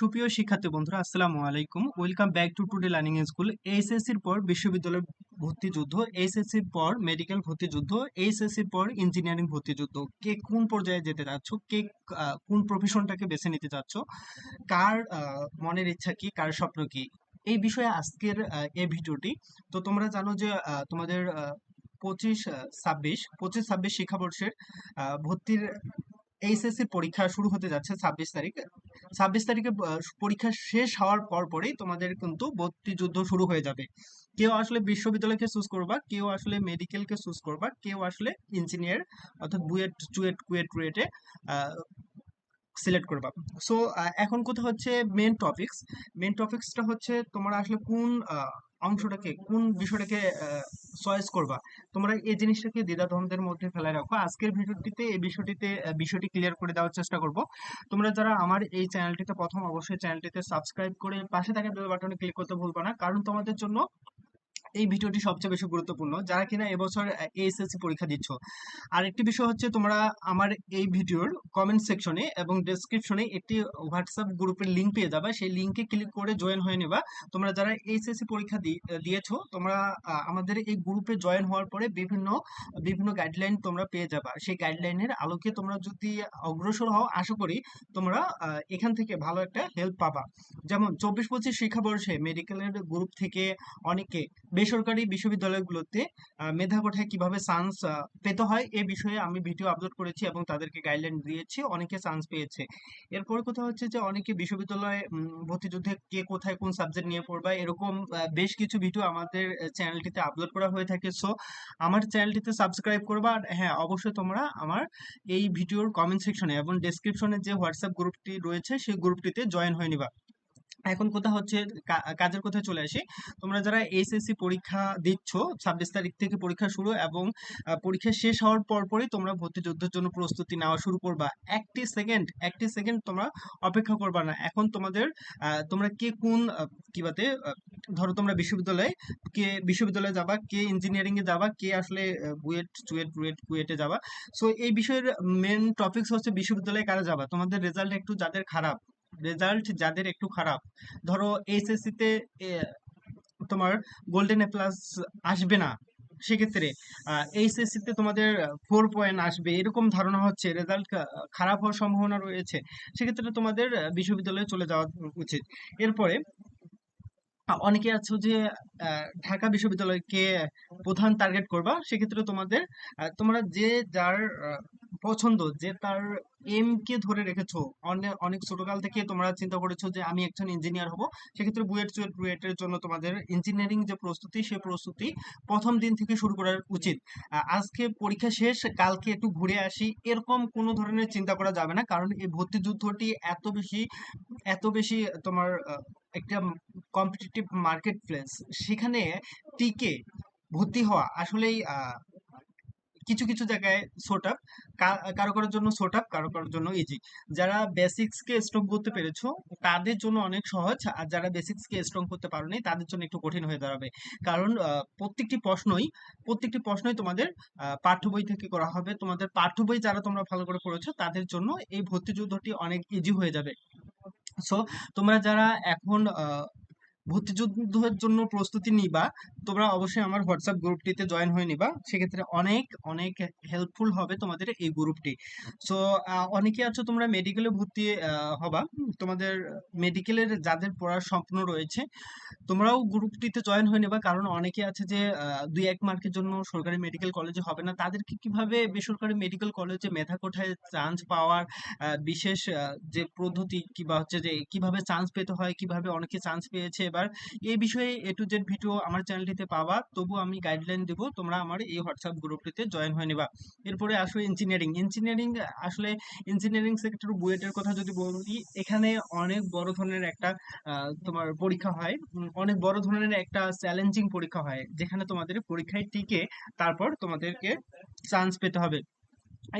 সুপ্রিয় শিক্ষার্থী বন্ধুরা, আসসালামু আলাইকুম। Welcome back to today learning school এইচএসসির পর বিশ্ববিদ্যালয় ভর্তি যুদ্ধ এইচএসসির পর মেডিকেল ভর্তি যুদ্ধ এইচএসসির পর ইঞ্জিনিয়ারিং ভর্তি যুদ্ধ। কে কোন পর্যায়ে যেতে চাচ্ছ? কে কোন প্রফেশনটাকে বেছে নিতে চাচ্ছ? কার মনের ইচ্ছা কি? কার স্বপ্ন কি? এই বিষয়ে আজকের এই ভিডিওটি। তো তোমরা জানো যে তোমাদের পঁচিশ ছাব্বিশ পঁচিশ, ছাব্বিশ শিক্ষাবর্ষের ভর্তির এইচএসসি পরীক্ষা শুরু হতে যাচ্ছে ছাব্বিশ তারিখ। ছাব্বিশ তারিখে পরীক্ষা শেষ হওয়ার পর পরেই তোমাদের কিন্তু ভর্তি যুদ্ধ শুরু হয়ে যাবে। কেউ আসলে বিশ্ববিদ্যালয়কে চুজ করবা, কেউ আসলে মেডিকেলকে চুজ করবা, কেউ আসলে ইঞ্জিনিয়ার অর্থাৎ বুয়েট, চুয়েট, কুয়েট রুয়েটে সিলেক্ট করবা। সো এখন কোথা হচ্ছে মেন টপিকস মেন টপিকসটা হচ্ছে তোমরা আসলে কোন অংশটাকে, কোন বিষয়টাকে চয়েস করবা? তোমরা এই জিনিসটাকে দ্বিধাদ্বন্দ্বের মধ্যে ফেলে রাখো। আজকের ভিডিওটিতে এই বিষয়টিতে বিষয়টি ক্লিয়ার করে দেওয়ার চেষ্টা করব। তোমরা যারা আমার এই চ্যানেলটিতে প্রথম, অবশ্যই চ্যানেলটিতে সাবস্ক্রাইব করে পাশে থাকা বেল বাটনে ক্লিক করতে ভুলবা না। কারণ তোমাদের জন্য এই ভিডিওটি সবচেয়ে বেশি গুরুত্বপূর্ণ। যারা কিনা এবছর এইচএসসি পরীক্ষা দিচ্ছ আর একটি বিষয় হচ্ছে তোমরা আমার এই ভিডিওর কমেন্ট সেকশনে এবং ডেসক্রিপশনে একটি হোয়াটসঅ্যাপ গ্রুপের লিংক পেয়ে যাবে। সেই লিংকে ক্লিক করে জয়েন হয়ে নেবা। তোমরা যারা এইচএসসি পরীক্ষা দিয়েছ, তোমরা আমাদের এই গ্রুপে জয়েন হওয়ার পরে বিভিন্ন বিভিন্ন গাইডলাইন তোমরা পেয়ে যাবা। সেই গাইডলাইনের আলোকে তোমরা যদি অগ্রসর হও, আশা করি তোমরা এখান থেকে ভালো একটা হেল্প পাবা। যেমন চব্বিশ পঁচিশ শিক্ষাবর্ষে মেডিকেলের গ্রুপ থেকে অনেকে বেসরকারি বিশ্ববিদ্যালয়গুলোতে মেধা কোঠায় কীভাবে চান্স পেতে হয় এ বিষয়ে আমি ভিডিও আপলোড করেছি এবং তাদেরকে গাইডলাইন দিয়েছি অনেকে চান্স পেয়েছে। এরপরে কথা হচ্ছে যে অনেকে বিশ্ববিদ্যালয়ে উম, ভর্তি যুদ্ধে কে কোথায় কোন সাবজেক্ট নিয়ে পড়বা এরকম বেশ কিছু ভিডিও আমাদের চ্যানেলটিতে আপলোড করা হয়ে থাকে। সো আমার চ্যানেলটিতে সাবস্ক্রাইব করবা আর হ্যাঁ অবশ্যই তোমরা আমার এই ভিডিওর কমেন্ট সেকশনে এবং ডেসক্রিপশনে যে হোয়াটসঅ্যাপ গ্রুপটি রয়েছে সেই গ্রুপটিতে জয়েন হয়ে নিবা। এখন কথা হচ্ছে কাজের কথায় চলে আসি, তোমরা যারা এইচএসসি পরীক্ষা দিচ্ছ, ছাব্বিশ তারিখ থেকে পরীক্ষা শুরু এবং পরীক্ষা শেষ হওয়ার পর পরই তোমরা ভর্তি যুদ্ধের জন্য প্রস্তুতি নেওয়া শুরু করবা। একটি সেকেন্ড একটি সেকেন্ড তোমরা অপেক্ষা করবা না। এখন তোমাদের তোমরা কে কোন কি বাতে ধরো তোমরা বিশ্ববিদ্যালয়ে, কে বিশ্ববিদ্যালয়ে যাবা, কে ইঞ্জিনিয়ারিং এ যাবা, কে আসলে বুয়েট চুয়েট রুয়েট কুয়েটে যাবা। সো এই বিষয়ের মেন টপিকস হচ্ছে বিশ্ববিদ্যালয়ে কারা যাবা? তোমাদের রেজাল্ট একটু যাদের খারাপ রেজাল্ট যাদের একটু খারাপ। ধরো এইচএসসি তে তোমার গোল্ডেন এ প্লাস আসবে না, সেক্ষেত্রে এইচএসসি তে তোমাদের ফোর পয়েন্ট আসবে, এরকম ধারণা হচ্ছে রেজাল্ট খারাপ হওয়ার সম্ভাবনা রয়েছে, সেক্ষেত্রে তোমাদের বিশ্ববিদ্যালয়ে চলে যাওয়া উচিত। এরপরে, অনেকে আছো যে ঢাকা বিশ্ববিদ্যালয়কে প্রধান টার্গেট করবা, সেক্ষেত্রে তোমাদের তোমরা যে যার পছন্দ যে তার এম কে ধরে রেখেছো? অনেক ছোটকাল থেকে তোমরা চিন্তা করেছ যে আমি একজন ইঞ্জিনিয়ার হব। সেক্ষেত্রে বুয়েট চুয়েট রুয়েটের জন্য তোমাদের ইঞ্জিনিয়ারিং যে প্রস্তুতি, সে প্রস্তুতি প্রথম দিন থেকে শুরু করা উচিত। আজকে পরীক্ষা শেষ, কালকে একটু ঘুরে আসি। এরকম কোনো ধরনের চিন্তা করা যাবে না, কারণ এই ভর্তি যুদ্ধটি এত বেশি এত বেশি তোমার একটা কম্পিটিটিভ মার্কেট প্লেস সেখানে টিকে ভর্তি হওয়া আসলেই কিছু কিছু জায়গায় সোট আপ কারও কারোর জন্য সোট আপ কারও কারোর জন্য ইজি যারা বেসিক্স কে স্ট্রং করতে পেরেছ, তাদের জন্য অনেক সহজ। আর যারা বেসিক্স কে স্ট্রং করতে পারো পারোনি, তাদের জন্য একটু কঠিন হয়ে দাঁড়াবে। কারণ প্রত্যেকটি প্রশ্নই প্রত্যেকটি প্রশ্নই তোমাদের পাঠ্য বই থেকে করা হবে। তোমাদের পাঠ্য বই যারা তোমরা ভালো করে পড়েছো, তাদের জন্য এই ভর্তি যুদ্ধটি অনেক ইজি হয়ে যাবে। সো তোমরা যারা এখন আহ, ভর্তি যুদ্ধের জন্য প্রস্তুতি নিবা। তোমরা অবশ্যই আমার হোয়াটসঅ্যাপ গ্রুপটিতে জয়েন হয়ে নিবা। সেক্ষেত্রে অনেক অনেক হেল্পফুল হবে তোমাদের এই গ্রুপটি। সো অনেকে আছো তোমরা মেডিকেলে ভর্তি হবা। তোমাদের মেডিকেলের যাদের পড়ার স্বপ্ন রয়েছে তোমরাও গ্রুপটিতে জয়েন হয়ে নেবা। কারণ অনেকে আছে যে দুই এক মার্কের জন্য সরকারি মেডিকেল কলেজে হবে না। তাদেরকে কীভাবে বেসরকারি মেডিকেল কলেজে মেধা কোঠায় চান্স পাওয়ার বিশেষ যে পদ্ধতি কিংবা হচ্ছে যে কীভাবে চান্স পেতে হয় কীভাবে অনেকে চান্স পেয়েছে এবার। এই বিষয়ে এ টু জেড ভিডিও আমার চ্যানেলটিতে পাওয়া, তবু আমি গাইডলাইন দেব, তোমরা আমার এই হোয়াটসঅ্যাপ গ্রুপটিতে জয়েন হয়ে নেবা। এরপরে আসো ইঞ্জিনিয়ারিং ইঞ্জিনিয়ারিং আসলে ইঞ্জিনিয়ারিং সেক্টর বুয়েটের কথা যদি বলি, এখানে অনেক বড় ধরনের একটা তোমার পরীক্ষা হয়। অনেক বড় ধরনের একটা চ্যালেঞ্জিং পরীক্ষা হয়, যেখানে তোমাদের পরীক্ষায় টিকে তারপর তোমাদেরকে চান্স পেতে হবে।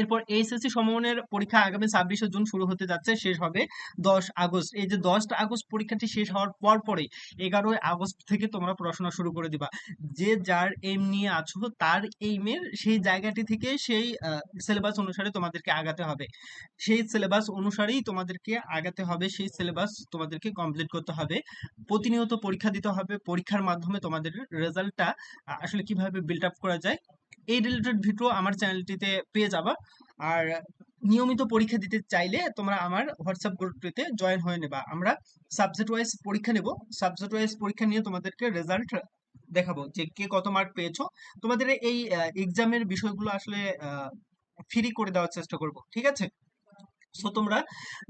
এরপর এইচএসসি সমমানের পরীক্ষা আগামী ছাব্বিশে জুন শুরু হতে যাচ্ছে, শেষ হবে দশ আগস্ট। এই যে দশটা আগস্ট পরীক্ষাটি শেষ হওয়ার পর পরে এগারোই আগস্ট থেকে তোমরা পড়াশোনা শুরু করে দিবা। যে যার এম নিয়ে আছো, তার এইমের সেই জায়গাটি থেকে সেই সিলেবাস অনুসারে তোমাদেরকে আগাতে হবে। সেই সিলেবাস অনুসারেই তোমাদেরকে আগাতে হবে, সেই সিলেবাস তোমাদেরকে কমপ্লিট করতে হবে। প্রতিনিয়ত পরীক্ষা দিতে হবে, পরীক্ষার মাধ্যমে তোমাদের রেজাল্টটা আসলে কীভাবে বিল্ড আপ করা যায় এই রিলেটেড ভিডিও আমার চ্যানেলটিতে পেয়ে যাবা। আর নিয়মিত পরীক্ষা দিতে চাইলে তোমরা আমার হোয়াটসঅ্যাপ গ্রুপটিতে জয়েন হয়ে নেবা। আমরা সাবজেক্ট ওয়াইজ পরীক্ষা নেব। সাবজেক্ট ওয়াইজ পরীক্ষা নিয়ে তোমাদেরকে রেজাল্ট দেখাবো যে কে কত মার্ক পেয়েছ। তোমাদের এই এক্সামের বিষয়গুলো আসলে ফ্রি করে দেওয়ার চেষ্টা করব। ঠিক আছে? সো তোমরা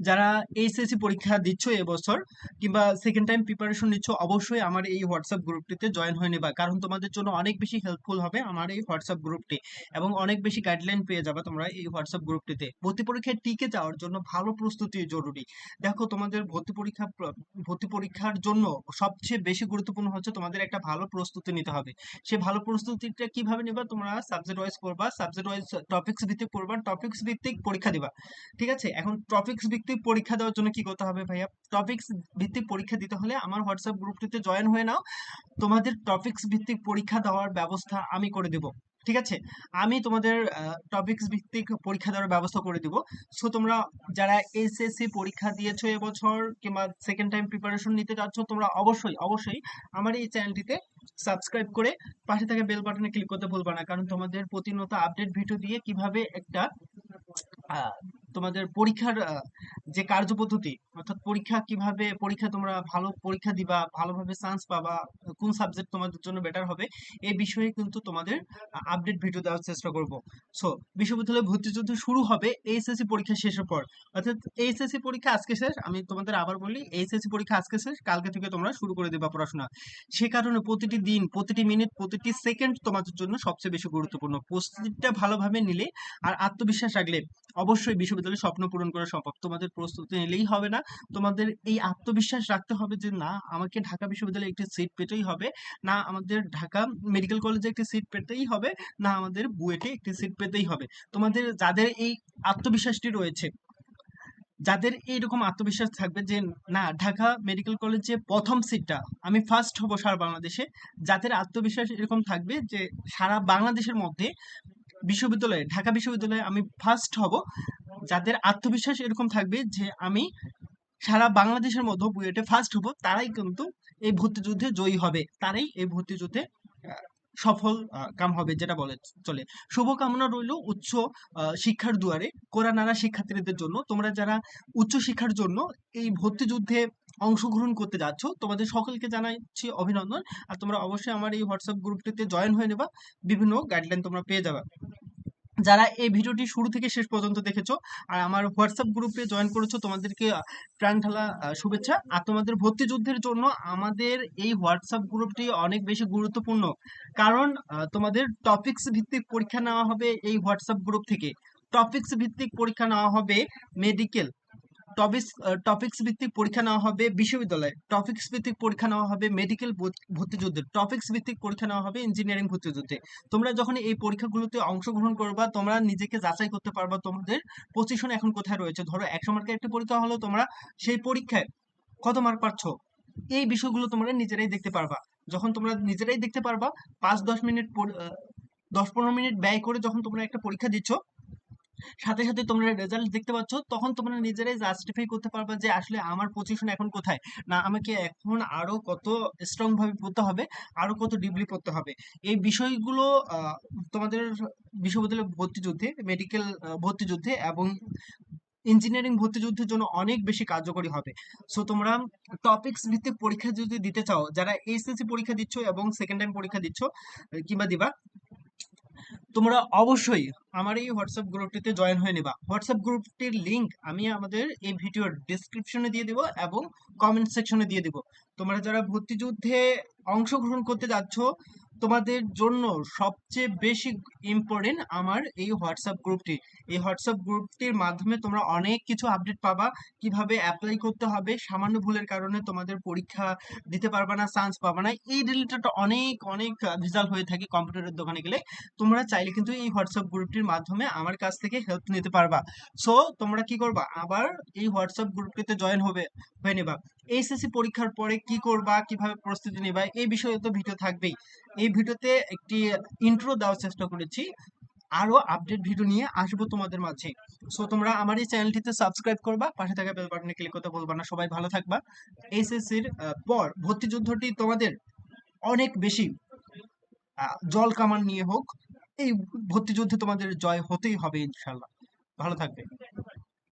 যারা এইচএসসি পরীক্ষা দিচ্ছ এবছর কিংবা সেকেন্ড টাইম প্রিপারেশন নিচ্ছ, অবশ্যই আমার এই হোয়াটসঅ্যাপ গ্রুপটিতে জয়েন হয়ে নেবা। কারণ তোমাদের জন্য অনেক বেশি হেল্পফুল হবে আমার এই হোয়াটসঅ্যাপ গ্রুপটি এবং অনেক বেশি গাইডলাইন পেয়ে যাবে তোমরা এই হোয়াটসঅ্যাপ গ্রুপটিতে ভর্তি পরীক্ষায় টিকে যাওয়ার জন্য ভালো প্রস্তুতি জরুরি। দেখো তোমাদের ভর্তি পরীক্ষা, ভর্তি পরীক্ষার জন্য সবচেয়ে বেশি গুরুত্বপূর্ণ হচ্ছে তোমাদের একটা ভালো প্রস্তুতি নিতে হবে। সেই ভালো প্রস্তুতিটা কীভাবে নেবা তোমরা সাবজেক্ট ওয়াইজ পড়বা সাবজেক্ট ওয়াইজ টপিক্স ভিত্তিক পড়বা টপিক্স ভিত্তিক পরীক্ষা দিবা। ঠিক আছে? এখন টপিক্স ভিত্তিক পরীক্ষা দেওয়ার জন্য কি করতে হবে ভাইয়া? টপিক্স ভিত্তিক পরীক্ষা দিতে হলে আমার হোয়াটসঅ্যাপ গ্রুপটিতে জয়েন হয়ে নাও। তোমাদের টপিক্স ভিত্তিক পরীক্ষা দেওয়ার ব্যবস্থা আমি করে দেব। ঠিক আছে? আমি তোমাদের টপিক্স ভিত্তিক পরীক্ষা দেওয়ার ব্যবস্থা করে দিব। সো তোমরা যারা এসএসসি পরীক্ষা দিয়েছ এবছর কিংবা সেকেন্ড টাইম প্রিপারেশন নিতে যাচ্ছ, তোমরা অবশ্যই অবশ্যই আমার এই চ্যানেলটিতে সাবস্ক্রাইব করে পাশে থাকা বেল বাটনে ক্লিক করতে ভুলবা না। কারণ তোমাদের প্রতিনিয়ত আপডেট ভিডিও দিয়ে কীভাবে একটা তোমাদের পরীক্ষার যে কার্যপদ্ধতি, অর্থাৎ পরীক্ষা কীভাবে, পরীক্ষা তোমরা ভালো পরীক্ষা দিবা, ভালোভাবে চান্স পাবা, কোন সাবজেক্ট তোমাদের জন্য বেটার হবে এই বিষয়ে কিন্তু তোমাদের আপডেট ভিডিও দেওয়ার চেষ্টা করব। সো বিশ্ববিদ্যালয়ে ভর্তি যুদ্ধ শুরু হবে এইচএসসি পরীক্ষা শেষের পর। অর্থাৎ এইচএসসি পরীক্ষা আজকে শেষ, আমি তোমাদের আবার বলি এইচএসসি পরীক্ষা আজকে শেষ, কালকে থেকে তোমরা শুরু করে দেবা পড়াশোনা। সে কারণে প্রতিটি দিন, প্রতিটি মিনিট প্রতিটি সেকেন্ড তোমাদের জন্য সবচেয়ে বেশি গুরুত্বপূর্ণ। প্রস্তুতিটা ভালোভাবে নিলে আর আত্মবিশ্বাস রাখলে অবশ্যই বিশ্ববিদ্যালয়ে স্বপ্ন পূরণ করা সম্ভব। তোমাদের প্রস্তুতি নিলেই হবে না। তোমাদের এই আত্মবিশ্বাস রাখতে হবে যে, না, আমাকে ঢাকা বিশ্ববিদ্যালয়ে একটি সিট পেতেই হবে। না, আমাদের ঢাকা মেডিকেল কলেজে একটি সিট পেতেই হবে। না, আমাদের বুয়েটে একটি সিট পেতেই হবে। তোমাদের যাদের এই আত্মবিশ্বাসটি রয়েছে, যাদের এইরকম আত্মবিশ্বাস থাকবে যে, না, ঢাকা মেডিকেল কলেজে প্রথম সিটটা আমি ফার্স্ট হব সারা বাংলাদেশে, যাদের আত্মবিশ্বাস এরকম থাকবে যে, সারা বাংলাদেশের মধ্যে বিশ্ববিদ্যালয়ে, ঢাকা বিশ্ববিদ্যালয়ে আমি ফার্স্ট হব যাদের আত্মবিশ্বাস এরকম থাকবে যে আমি সারা বাংলাদেশের মধ্যে বুয়েটে ফার্স্ট হব, তারাই কিন্তু এই ভর্তি যুদ্ধে জয়ী হবে। তারাই এই ভর্তি যুদ্ধে সফল কাম হবে যেটা বলে চলে। শুভকামনা রইল উচ্চ শিক্ষার দুয়ারে। কোরআনারা শিক্ষার্থীদের জন্য। তোমরা যারা উচ্চ শিক্ষার জন্য এই ভর্তি যুদ্ধে অংশগ্রহণ করতে যাচ্ছ, তোমাদের সকলকে জানাচ্ছি অভিনন্দন। আর তোমরা অবশ্যই আমার এই হোয়াটসঅ্যাপ গ্রুপটিতে জয়েন হয়ে নেবা। বিভিন্ন গাইডলাইন তোমরা পেয়ে যাবে। যারা এই ভিডিওটি শুরু থেকে শেষ পর্যন্ত দেখেছ আর আমার হোয়াটসঅ্যাপ গ্রুপে জয়েন করেছ, তোমাদেরকে প্রাণ ঢালা শুভেচ্ছা। আর তোমাদের ভর্তি যুদ্ধের জন্য আমাদের এই হোয়াটসঅ্যাপ গ্রুপটি অনেক বেশি গুরুত্বপূর্ণ। কারণ তোমাদের টপিক্স ভিত্তিক পরীক্ষা নেওয়া হবে এই হোয়াটসঅ্যাপ গ্রুপ থেকে। টপিক্স ভিত্তিক পরীক্ষা নেওয়া হবে মেডিকেল টপিক্স টপিক্স ভিত্তিক পরীক্ষা নেওয়া হবে বিশ্ববিদ্যালয়ে। টপিক্স ভিত্তিক পরীক্ষা নেওয়া হবে মেডিকেল ভর্তিযুদ্ধে টপিক্স ভিত্তিক পরীক্ষা নেওয়া হবে ইঞ্জিনিয়ারিং ভর্তিযুদ্ধে তোমরা যখন এই পরীক্ষাগুলোতে অংশগ্রহণ করবা, তোমরা নিজেকে যাচাই করতে পারবা তোমাদের পজিশন এখন কোথায় রয়েছে। ধরো, একশো মার্কের একটা পরীক্ষা হলো, তোমরা সেই পরীক্ষায় কত মার্ক পাচ্ছ? এই বিষয়গুলো তোমরা নিজেরাই দেখতে পারবা। যখন তোমরা নিজেরাই দেখতে পারবা, পাঁচ দশ মিনিট দশ পনেরো মিনিট ব্যয় করে যখন তোমরা একটা পরীক্ষা দিচ্ছ সাথে সাথে তোমরা রেজাল্ট দেখতে পাচ্ছ, তখন তোমরা নিজেরাই জাস্টিফাই করতে পারবে যে আসলে আমার পজিশন এখন কোথায়? না, আমাকে এখন আরও কত স্ট্রং ভাবে পড়তে হবে, আরও কত ডিপলি পড়তে হবে। এই বিষয়গুলো তোমাদের বিশ্ববিদ্যালয় ভর্তি যুদ্ধে মেডিকেল ভর্তি যুদ্ধে এবং ইঞ্জিনিয়ারিং ভর্তি যুদ্ধের জন্য অনেক বেশি কার্যকরী হবে। সো তোমরা টপিক্স ভিত্তিক পরীক্ষা যদি দিতে চাও, যারা এইচএসসি পরীক্ষা দিচ্ছ এবং সেকেন্ড টাইম পরীক্ষা দিচ্ছ, কিংবা দিবা তোমরা অবশ্যই আমার এই হোয়াটসঅ্যাপ গ্রুপটিতে জয়েন হয়ে নেবা। হোয়াটসঅ্যাপ গ্রুপটির লিংক আমি আমাদের এই ভিডিওর ডিসক্রিপশনে দিয়ে দেব এবং কমেন্ট সেকশনে দিয়ে দেব। তোমরা যারা ভর্তিযুদ্ধে অংশগ্রহণ করতে যাচ্ছ তোমাদের জন্য সবচেয়ে বেশি ইম্পর্টেন্ট আমার এই হোয়াটসঅ্যাপ গ্রুপটি এই হোয়াটসঅ্যাপ গ্রুপটির মাধ্যমে তোমরা অনেক কিছু আপডেট পাবা। কীভাবে অ্যাপ্লাই করতে হবে, সামান্য ভুলের কারণে তোমাদের পরীক্ষা দিতে পারবা না চান্স পাবা না। এই রিলেটেড অনেক অনেক রেজাল্ট হয়ে থাকে কম্পিউটারের দোকানে গেলে। তোমরা চাইলে কিন্তু এই হোয়াটসঅ্যাপ গ্রুপটির মাধ্যমে আমার কাছ থেকে হেল্প নিতে পারবা। সো তোমরা কি করবা? আবার এই হোয়াটসঅ্যাপ গ্রুপটিতে জয়েন হবে। হয়ে নেবা। এইচএসসি পরীক্ষার পরে কি করবা, কীভাবে প্রস্তুতি নেবা, এই বিষয়ে তো ভিডিও থাকবেই। এই ভিডিওতে একটি ইন্ট্রো দেওয়ার চেষ্টা করেছি। আরও আপডেট ভিডিও নিয়ে আসব তোমাদের মাঝে। সো তোমরা আমার এই চ্যানেলটিতে সাবস্ক্রাইব করবা, পাশে থাকা বেল বাটনে ক্লিক করতে ভুলবা না। সবাই ভালো থাকবা। এইচএসসির পর ভর্তি যুদ্ধটি তোমাদের অনেক বেশি জল কামান নিয়ে হোক, এই ভর্তি যুদ্ধে তোমাদের জয় হতেই হবে ইনশাল্লাহ ভালো থাকবে।